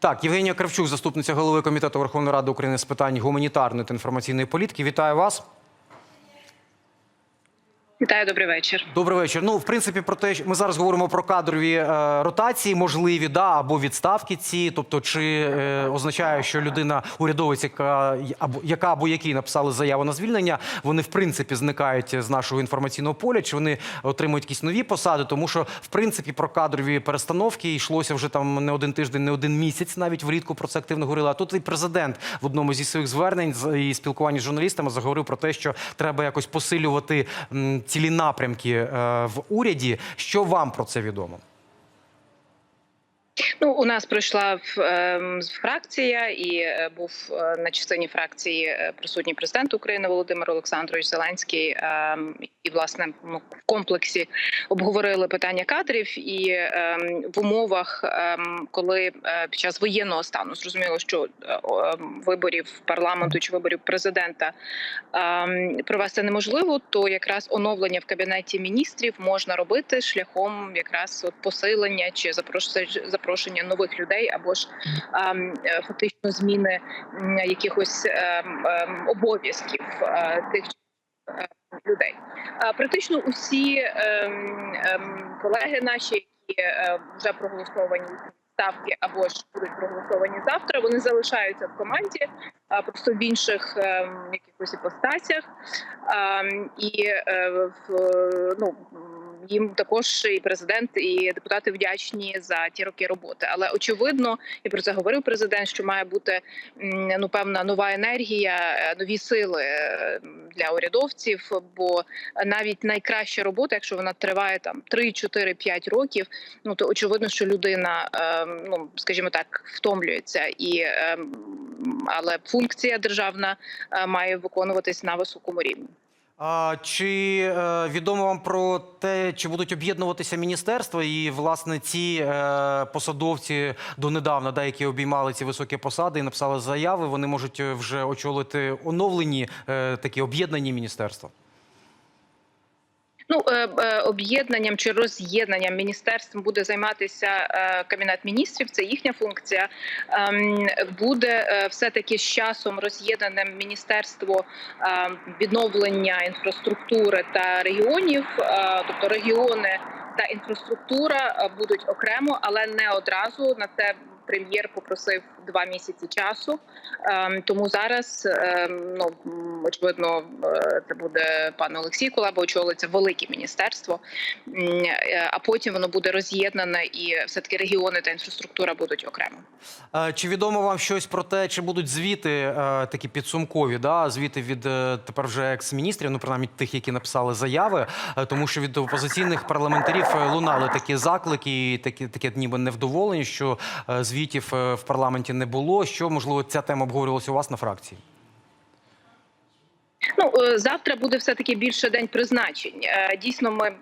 Так, Євгенія Кравчук, заступниця голови комітету Верховної Ради України з питань гуманітарної та інформаційної політики. Вітаю вас. Вітаю, добрий вечір. Добрий вечір. Ну, в принципі, про те, що ми зараз говоримо про кадрові е, ротації, можливі, да, або відставки ці. Тобто, чи е, означає, що людина, урядовець, яка або яка або який написали заяву на звільнення, вони в принципі зникають з нашого інформаційного поля, чи вони отримують якісь нові посади? Тому що в принципі про кадрові перестановки йшлося вже там не один тиждень, не один місяць. Навіть влітку про це активно говорили. А тут і президент в одному зі своїх звернень і спілкуванні з журналістами заговорив про те, що треба якось посилювати цілі напрямки е, в уряді. Що вам про це відомо? Ну, у нас пройшла ем, фракція, і е, був е, на частині фракції е, присутній президент України Володимир Олександрович Зеленський. ем, І власне в комплексі обговорили питання кадрів. І ем, в умовах, коли під час воєнного стану зрозуміло, що виборів парламенту чи виборів президента провести неможливо, то якраз оновлення в кабінеті міністрів можна робити шляхом якраз от посилення чи запрошення запрошення нових людей, або ж ем, е, фактично зміни якихось ем, ем, обов'язків е, тих е, людей. Практично усі колеги наші, які вже проголосовані ставки або ж будуть проголосовані завтра, вони залишаються в команді, просто в інших якихось іпостасях. І в- ну, їм також і президент, і депутати вдячні за ті роки роботи. Але очевидно, і про це говорив президент, що має бути ну певна нова енергія, е, нові сили е, для урядовців. Бо навіть найкраща робота, якщо вона триває там 3, 4, 5 років, ну то очевидно, що людина, е, ну скажімо так, втомлюється і. Але функція державна має виконуватись на високому рівні. А, чи е, відомо вам про те, чи будуть об'єднуватися міністерства і власне ці е, посадовці донедавна, да, які обіймали ці високі посади і написали заяви, вони можуть е, вже очолити оновлені такі об'єднані міністерства? Ну е, е, об'єднанням чи роз'єднанням міністерств буде займатися е, кабінет міністрів. Це їхня функція. Ем, Буде все таки з часом роз'єднаним міністерство відновлення інфраструктури та регіонів, тобто регіони та інфраструктура будуть окремо, але не одразу на це. Прем'єр попросив два місяці часу, Ем, тому зараз ем, ну очевидно е, це буде пан Олексій Кулеба очолиться велике міністерство, е, а потім воно буде роз'єднане, і все таки регіони та інфраструктура будуть окремо. Е, Чи відомо вам щось про те, чи будуть звіти такі підсумкові, да, звіти від тепер вже екс-міністрів, ну принаймні тих, які написали заяви, тому що від опозиційних парламентарів лунали такі заклики, і такі таке ніби невдоволення, що е, звітів е, в парламенті не було. Що можливо ця тема обговорювалася у вас на фракції? Ну е, завтра буде все таки більше день призначень. Е, Дійсно, ми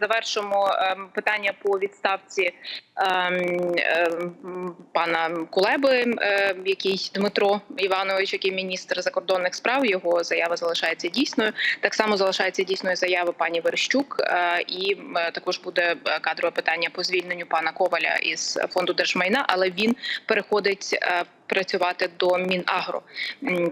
завершимо ем, питання по відставці ем, ем, пана Кулеби, е, який Дмитро Іванович, який міністр закордонних справ. Його заява залишається дійсною. Так само залишається дійсною заява пані Верещук. Е, І е, також буде е, кадрове питання по звільненню пана Коваля із фонду держмайна, але він переходить. Працювати до Мінагро,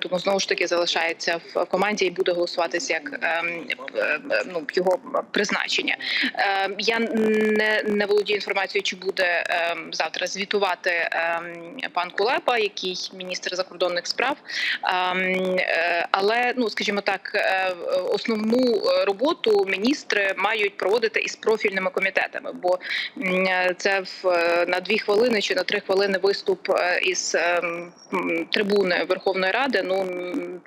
тому знову ж таки залишається в команді і буде голосуватися як ем, е, е, ну його призначення. Ем, Я не, не володію інформацією, чи буде ем, завтра звітувати ем, пан Кулепа, який міністр закордонних справ. Ем, е, Але ну скажімо так, е, основну роботу міністри мають проводити із профільними комітетами, бо це в на дві хвилини чи на три хвилини виступ е, із ем, трибуни Верховної Ради. Ну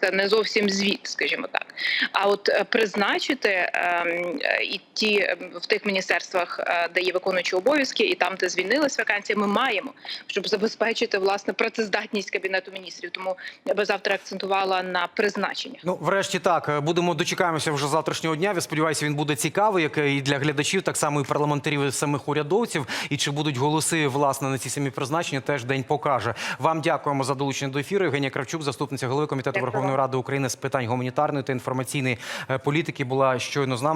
це не зовсім звіт, скажімо так. А от е, призначити ем, і ті ем, в тих міністерствах, е, де є виконуючі обов'язки, і там, де звільнились вакансії, ми маємо, щоб забезпечити власне працездатність кабінету міністрів. Тому я би завтра акцентувала на призначеннях. Ну, врешті так, е, будемо дочекаємося вже завтрашнього дня. Я сподіваюся, він буде цікавий, як і для глядачів, так само і парламентарів і самих урядовців. І чи будуть голоси власне на ці самі призначення, теж день покаже. Вам дякуємо за долучення до ефіру. Євгенія Кравчук, заступниця голови комітету Дякую Верховної. Ради України з питань гуманітарної та інформаційної е, політики, була щойно з нами.